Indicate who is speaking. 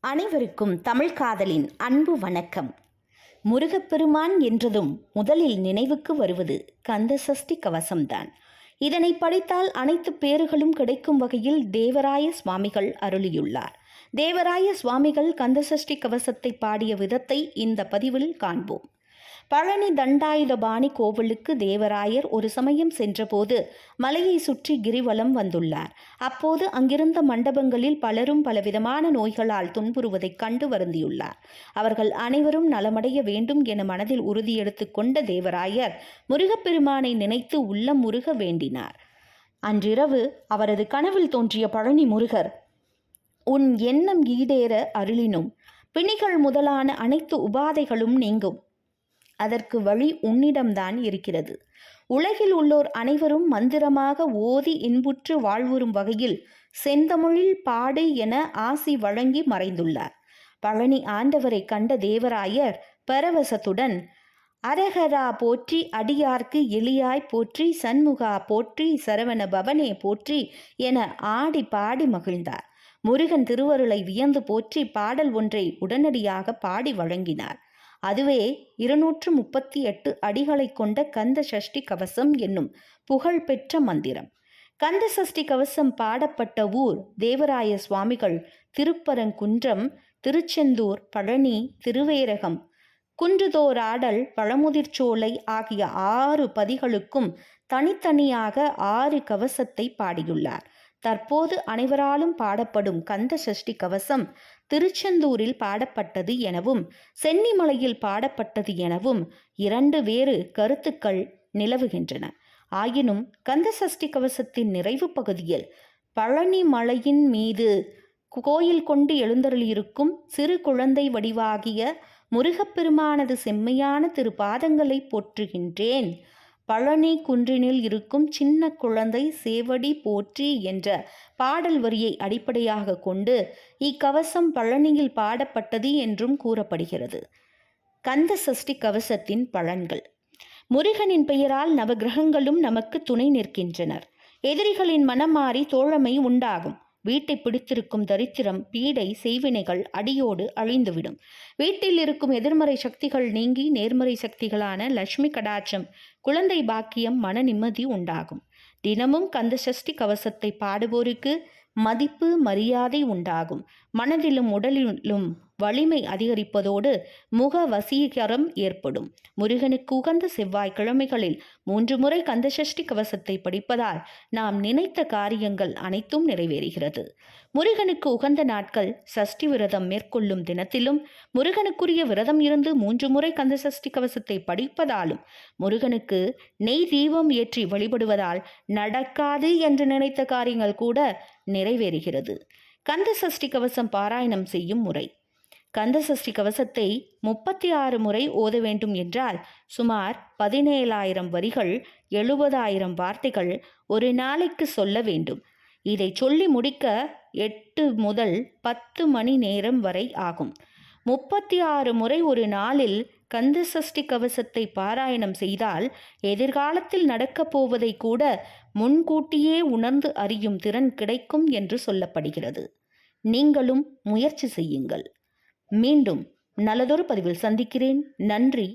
Speaker 1: அனைவருக்கும் தமிழ் காதலின் அன்பு வணக்கம். முருகப்பெருமான் என்றதும் முதலில் நினைவுக்கு வருவது கந்த சஷ்டி கவசம்தான். இதனை படித்தால் அனைத்து பேறுகளும் கிடைக்கும் வகையில் தேவராய சுவாமிகள் அருளியுள்ளார். தேவராய சுவாமிகள் கந்தசஷ்டி கவசத்தை பாடிய விதத்தை இந்த பதிவில் காண்போம். பழனி தண்டாயுதபாணி கோவிலுக்கு தேவராயர் ஒரு சமயம் சென்றபோது மலையை சுற்றி கிரிவலம் வந்துள்ளார். அப்போது அங்கிருந்த மண்டபங்களில் பலரும் பலவிதமான நோய்களால் துன்புறுவதைக் கண்டு வருந்தியுள்ளார். அவர்கள் அனைவரும் நலமடைய வேண்டும் என மனதில் உறுதியெடுத்து கொண்ட தேவராயர் முருகப்பெருமானை நினைத்து உள்ளம் முருக வேண்டினார். அன்றிரவு அவரது கனவில் தோன்றிய பழனி முருகர் உன் எண்ணம் ஈடேற அருளினும் பிணிகள் முதலான அனைத்து உபாதைகளும் நீங்கும். அதற்கு வழி உன்னிடம்தான் இருக்கிறது. உலகில் உள்ளோர் அனைவரும் மந்திரமாக ஓதி இன்புற்று வாழ்வுறும் வகையில் செந்தமிழில் பாடு என ஆசி வழங்கி மறைந்துள்ளார். பழனி ஆண்டவரை கண்ட தேவராயர் பரவசத்துடன் அரகரா போற்றி அடியார்க்கு எளியாய் போற்றி சண்முகா போற்றி சரவண பவனே போற்றி என ஆடி பாடி மகிழ்ந்தார். முருகன் திருவருளை வியந்து போற்றி பாடல் ஒன்றை உடனடியாக பாடி வழங்கினார். அதுவே இருநூற்று முப்பத்தி எட்டு அடிகளை கொண்ட கந்த சஷ்டி கவசம் என்னும் புகழ்பெற்ற மந்திரம். கந்த சஷ்டி கவசம் பாடப்பட்ட ஊர் தேவராய சுவாமிகள் திருப்பரங்குன்றம் திருச்செந்தூர் பழனி திருவேரகம். குன்றுதோராடல் பழமுதிர்ச்சோலை ஆகிய ஆறு பதிகளுக்கும் தனித்தனியாக ஆறு கவசத்தை பாடியுள்ளார். தற்போது அனைவராலும் பாடப்படும் கந்த சஷ்டி கவசம் திருச்செந்தூரில் பாடப்பட்டது எனவும் சென்னிமலையில் பாடப்பட்டது எனவும் இரண்டு வேறு கருத்துக்கள் நிலவுகின்றன. ஆயினும் கந்த சஷ்டி கவசத்தின் நிறைவு பகுதியில் பழனி மலையின் மீது கோயில் கொண்டு எழுந்தருளியிருக்கும் சிறு குழந்தை வடிவாகிய முருகப்பெருமானது செம்மையான திருப்பாதங்களை போற்றுகின்றேன். பழனி குன்றினில் இருக்கும் சின்ன குழந்தை சேவடி போற்றி என்ற பாடல் வரியை அடிப்படையாக கொண்டு இக்கவசம் பழனியில் பாடப்பட்டது என்றும் கூறப்படுகிறது. கந்த சஷ்டி கவசத்தின் பலன்கள் முருகனின் பெயரால் நவகிரகங்களும் நமக்கு துணை நிற்கின்றனர். எதிரிகளின் மனம் மாறி தோழமை உண்டாகும். வீட்டை பிடித்திருக்கும் தரித்திரம் பீடை செய்வினைகள் அடியோடு அழிந்துவிடும். வீட்டில் இருக்கும் எதிர்மறை சக்திகள் நீங்கி நேர்மறை சக்திகளான லட்சுமி கடாட்சம் குழந்தை பாக்கியம் மன நிம்மதி உண்டாகும். தினமும் கந்த சஷ்டி கவசத்தை பாடுவோருக்கு மதிப்பு மரியாதை உண்டாகும். மனதிலும் உடலிலும் வலிமை அதிகரிப்பதோடு முக வசீகரம் ஏற்படும். முருகனுக்கு உகந்த செவ்வாய்க்கிழமைகளில் மூன்று முறை கந்தசஷ்டி கவசத்தை படிப்பதால் நாம் நினைத்த காரியங்கள் அனைத்தும் நிறைவேறுகிறது. முருகனுக்கு உகந்த நாட்கள் சஷ்டி விரதம் மேற்கொள்ளும் தினத்திலும் முருகனுக்குரிய விரதம் இருந்து மூன்று முறை கந்தசஷ்டி கவசத்தை படிப்பதாலும் முருகனுக்கு நெய் தீபம் ஏற்றி வழிபடுவதால் நடக்காது என்று நினைத்த காரியங்கள் கூட நிறைவேறுகிறது. கந்த சஷ்டி கவசம் பாராயணம் செய்யும் முறை. கந்த சஷ்டி கவசத்தை முப்பத்தி ஆறு முறை ஓத வேண்டும் என்றால் சுமார் பதினேழாயிரம் வரிகள் எழுபதாயிரம் வார்த்தைகள் ஒரு நாளைக்கு சொல்ல வேண்டும். இதை சொல்லி முடிக்க எட்டு முதல் பத்து மணி நேரம் வரை ஆகும். முப்பத்தி ஆறு முறை ஒரு நாளில் கந்த சஷ்டி கவசத்தை பாராயணம் செய்தால் எதிர்காலத்தில் நடக்கப் போவதை கூட முன்கூட்டியே உணர்ந்து அறியும் திறன் கிடைக்கும் என்று சொல்லப்படுகிறது. நீங்களும் முயற்சி செய்யுங்கள். மீண்டும் நல்லதொரு பதிவில் சந்திக்கிறேன். நன்றி.